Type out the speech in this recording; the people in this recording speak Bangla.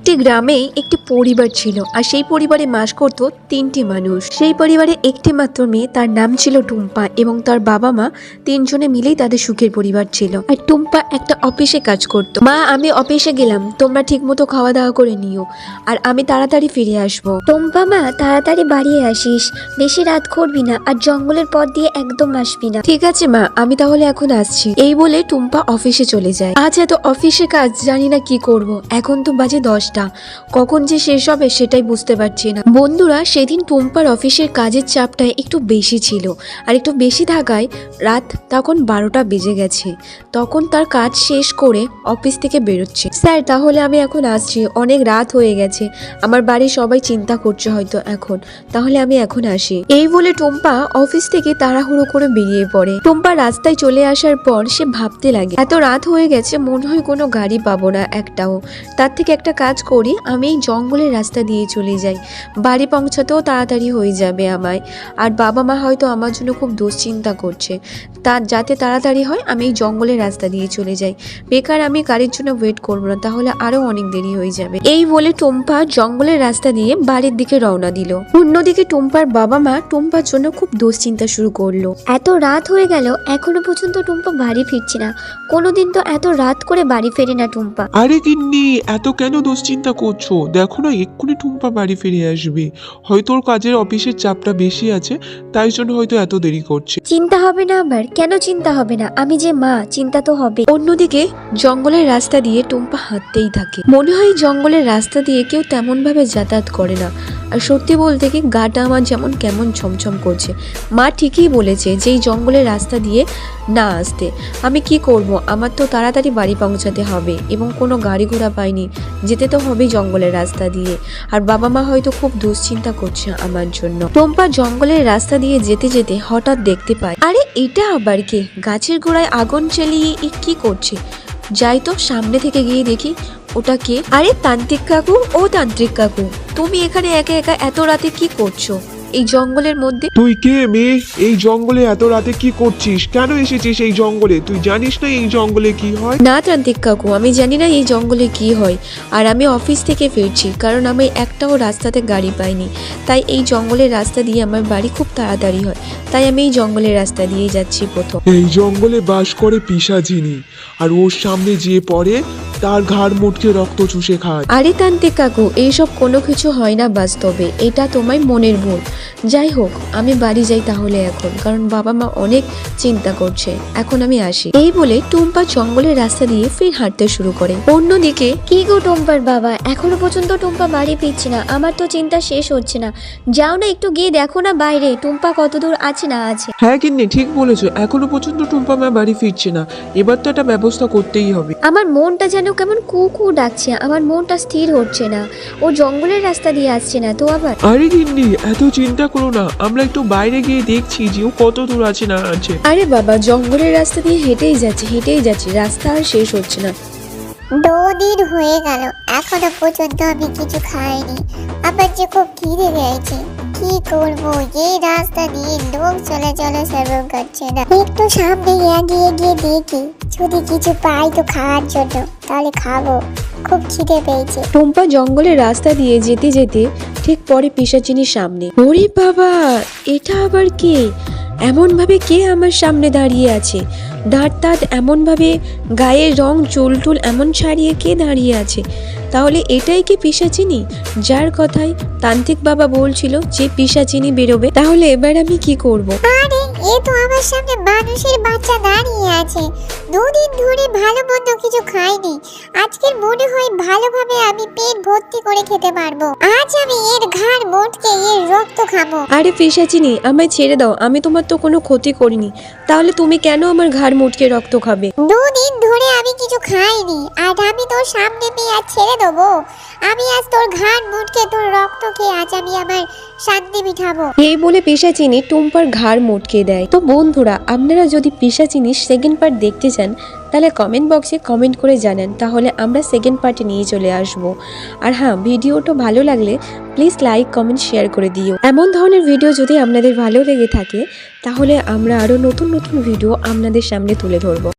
একটি গ্রামে একটি পরিবার ছিল আর সেই পরিবারে বাস করত তিনটি মানুষ। সেই পরিবারে একটি মাত্র মেয়ে, তার নাম ছিল টুম্পা এবং তার বাবা মা তিনজনে মিলেই তাদের সুখের পরিবার ছিল। আর টুম্পা একটা অফিসে কাজ করত। মা, আমি অফিসে গেলাম, তোমরা ঠিকমতো খাওয়া দাওয়া করে নিও আর আমি তাড়াতাড়ি ফিরে আসব। টুম্পা মা, তাড়াতাড়ি বাড়ি আসিস, বেশি রাত করবি না আর জঙ্গলের পথ দিয়ে একদম আসবি না। ঠিক আছে মা, আমি তাহলে এখন আসছি। এই বলে টুম্পা অফিসে চলে যায়। আজ এত অফিসে কাজ, জানি না কি করব। এখন তো বাজে দশটা কখন যে শেষ হবে সেটাই বুঝতে পারছি না। বন্ধুরা, সেদিন টুম্পার অফিসের কাজের চাপটা একটু বেশি ছিল। আর একটু বেশি থাকায় রাত তখন বারোটা বেজে গেছে। তখন তার কাজ শেষ করে অফিস থেকে বেরোচ্ছে। স্যার, তাহলে আমি এখন আসছি। অনেক রাত হয়ে গেছে। আমার বাড়ির সবাই চিন্তা করছে হয়তো এখন। তাহলে আমি এখন আসি। এই বলে টুম্পা অফিস থেকে তাড়াহুড়ো করে বেরিয়ে পড়ে। টুম্পা রাস্তায় চলে আসার পর সে ভাবতে লাগে, এত রাত হয়ে গেছে, মনে হয় কোনো গাড়ি পাবো না একটাও। তার থেকে একটা কাজ করি, আমি এই জঙ্গলের রাস্তা দিয়ে চলে যাই। বাড়ি পৌঁছাতেও তাড়াতাড়ি হয়ে যাবে আমায়। আর বাবা মা হয়তো আমার জন্য খুব দুশ্চিন্তা করছে। তার যাতে তাড়াতাড়ি হয়, আমি এই জঙ্গলের রাস্তা দিয়ে চলে যাই। বেকার আমি গাড়ির জন্য ওয়েট করব না, তাহলে আরও অনেক দেরি হয়ে যাবে। এই বলে টুম্পা জঙ্গলের রাস্তা দিয়ে বাড়ির দিকে রওনা দিল। অন্যদিকে টুম্পার বাবা মা টুম্পার জন্য খুব দুশ্চিন্তা শুরু করল। এত রাত হয়ে গেল, এখনও পর্যন্ত টুম্পা বাড়ি ফিরছে না। কোনোদিন তো এত রাত করে বাড়ি ফেরে না টুম্পা। আরে গিন্নি, এত কেন দুশ্চিন্তা করছ? দেখো না, এক্ষুনি টুম্পা বাড়ি ফিরে আসবে। হয়তো ওর কাজের অফিসের চাপটা বেশি আছে, তাই জন্য হয়তো এত দেরি করছে। চিন্তা হবে না আমার, কেন চিন্তা হবে না? আমি যে মা, চিন্তা তো হবে অন্যদিকে, জঙ্গলের রাস্তা দিয়ে টুম্পা হাঁটতেই থাকে। মনে হয় জঙ্গলের রাস্তা দিয়ে কেউ তেমন ভাবে যাতায়াত করে না। আর সত্যি বলতে কি, গাটা আমার যেমন কেমন ছমছম করছে। মা ঠিকই বলেছে যে এই জঙ্গলের রাস্তা দিয়ে না আসতে। আমি কি করব? আমার তো তাড়াতাড়ি বাড়ি পৌঁছাতে হবে এবং কোনো গাড়ি ঘোড়া পাইনি। যেতে তো হবেই জঙ্গলের রাস্তা দিয়ে। আর বাবা মা হয়তো খুব দুশ্চিন্তা করছে আমার জন্য। টম্পা জঙ্গলের রাস্তা দিয়ে যেতে যেতে হঠাৎ দেখতে পায়, আরে এটা আবার কে? গাছের গোড়ায় আগুন চালিয়ে কি করছে? যাই তো সামনে থেকে গিয়ে দেখি ওটা কে আরে তান্ত্রিক কাকু ও তান্ত্রিক কাকু তুমি এখানে একা একা এত রাতে কি করছ? এই জঙ্গলের মধ্যে তুই কে মেয়ে এই জঙ্গলে এত রাতে কি করছিস? কেন এসেছিস এই জঙ্গলে? তুই জানিস না এই জঙ্গলে কি হয়? না তান্ত্রিক কাকু আমি জানি না এই জঙ্গলে কি হয় আর আমি অফিস থেকে ফিরছি কারণ আমি একটাও রাস্তাতে গাড়ি পাইনি। তাই এই জঙ্গলের রাস্তা দিয়ে আমার বাড়ি খুব তাড়াতাড়ি হয় তাই আমি এই জঙ্গলের রাস্তা দিয়ে যাচ্ছি প্রথম। এই জঙ্গলে বাস করে পিসাচিনি আর ওর সামনে যে পড়ে তার ঘাড় মুটকে রক্ত চুষে খায়। আরে তান্ত্রিক কাকু এইসব কোনো কিছু হয় না বাস্তবে। এটা তোমায় মনের ভুল। যাই হোক আমি বাড়ি যাই তাহলে এখন কারণ বাবা মা অনেক চিন্তা করছে। এখন আমি আসি। এই বলে টুম্পা জঙ্গলের রাস্তা দিয়ে ফির হাঁটতে শুরু করে। অন্যদিকে কি গো টুম্পার বাবা? এখনও পর্যন্ত টুম্পা বাড়ি ফিরছে না। আমার তো চিন্তা শেষ হচ্ছে না। যাও না একটু গিয়ে দেখো না বাইরে টুম্পা কত দূর আছে না আছে। হ্যাঁ কিন্নি ঠিক বলেছ। এখনও পর্যন্ত টুম্পা মা বাড়ি ফিরছে না। এবার তো একটা ব্যবস্থা করতেই হবে। আমার মনটা যেন কেমন কু কু ডাকছে আমার মনটা স্থির হচ্ছে না। ও জঙ্গলের রাস্তা দিয়ে আসছে না তো আবার? আরে গিন্নি এত চিন্তা করো না। আমরা একটু বাইরে গিয়ে দেখছি যে ও কত দূর আছে না আছে। আরে বাবা জঙ্গলের রাস্তা দিয়ে হেঁটেই যাচ্ছে হেঁটেই যাচ্ছে। রাস্তা আর শেষ হচ্ছে না। দুদিন হয়ে গেল এখনও পর্যন্ত আমি কিছু খাইনি। আমার যে খুব খিদে পেয়েছে কি করব? এই রাস্তা দিয়ে লোক চলাচল সেরকম করছে না। একটু সামনে এগিয়ে গিয়ে দেখি। যদি কিছু পাই তো খাওয়ার জন্য তাহলে খাব। খুব খিদে পেয়েছে। টুম্পা জঙ্গলের রাস্তা দিয়ে যেতে যেতে ঠিক পরে পিসাচিনির সামনে ওরে বাবা এটা আবার কে? এমন ভাবে কে আমার সামনে দাঁড়িয়ে আছে? দাঁত দাঁত এমন ভাবে গায়ের রং চুল টুল এমন ছাড়িয়ে কে দাঁড়িয়ে আছে? তাহলে এটাই কি পিসাচিনি? যার কথাই তান্ত্রিক বাবা বলছিল যে পিসাচিনি বেরোবে তাহলে এবার আমি কি করব। আরে এ তো আমার সামনে মানুষের বাচ্চা দাঁড়িয়ে আছে। দুদিন ধরে ভালো মন্দ কিছু খাইনি। আজকের মনে হয় ভালোভাবে আমি পেট ভর্তি করে খেতে পারব। আজ আমি এর ঘাড় মোটকে এর রক্ত খাব। আরে পিসাচিনি আমায় ছেড়ে দাও আমি তোমার তো কোনো ক্ষতি করিনি। তাহলে তুমি কেন আমার ঘাড় মোটকে রক্ত খাবে? দুদিন ধরে আমি কিছু খাইনি আর আমি তোর সামনে পেয়ে আর ছেড়ে দেবো। আমি আজ তোর ঘাড় মুটকে, তোর আজ আমি আমার শান্তি মিঠাবো এই বলে পিসাচিনি টুম্পার ঘাড় মোটকে দেয়। তো বন্ধুরা, আপনারা যদি পিসাচিনি সেকেন্ড পার্ট দেখতে চান, তাহলে কমেন্ট বক্সে কমেন্ট করে জানান। তাহলে আমরা সেকেন্ড পার্টে নিয়ে চলে আসব। আর হ্যাঁ ভিডিওটা ভালো লাগলে প্লিজ লাইক কমেন্ট শেয়ার করে দিও। এমন ধরনের ভিডিও যদি আপনাদের ভালো লেগে থাকে, তাহলে আমরা আরও নতুন নতুন ভিডিও আপনাদের সামনে তুলে ধরবো।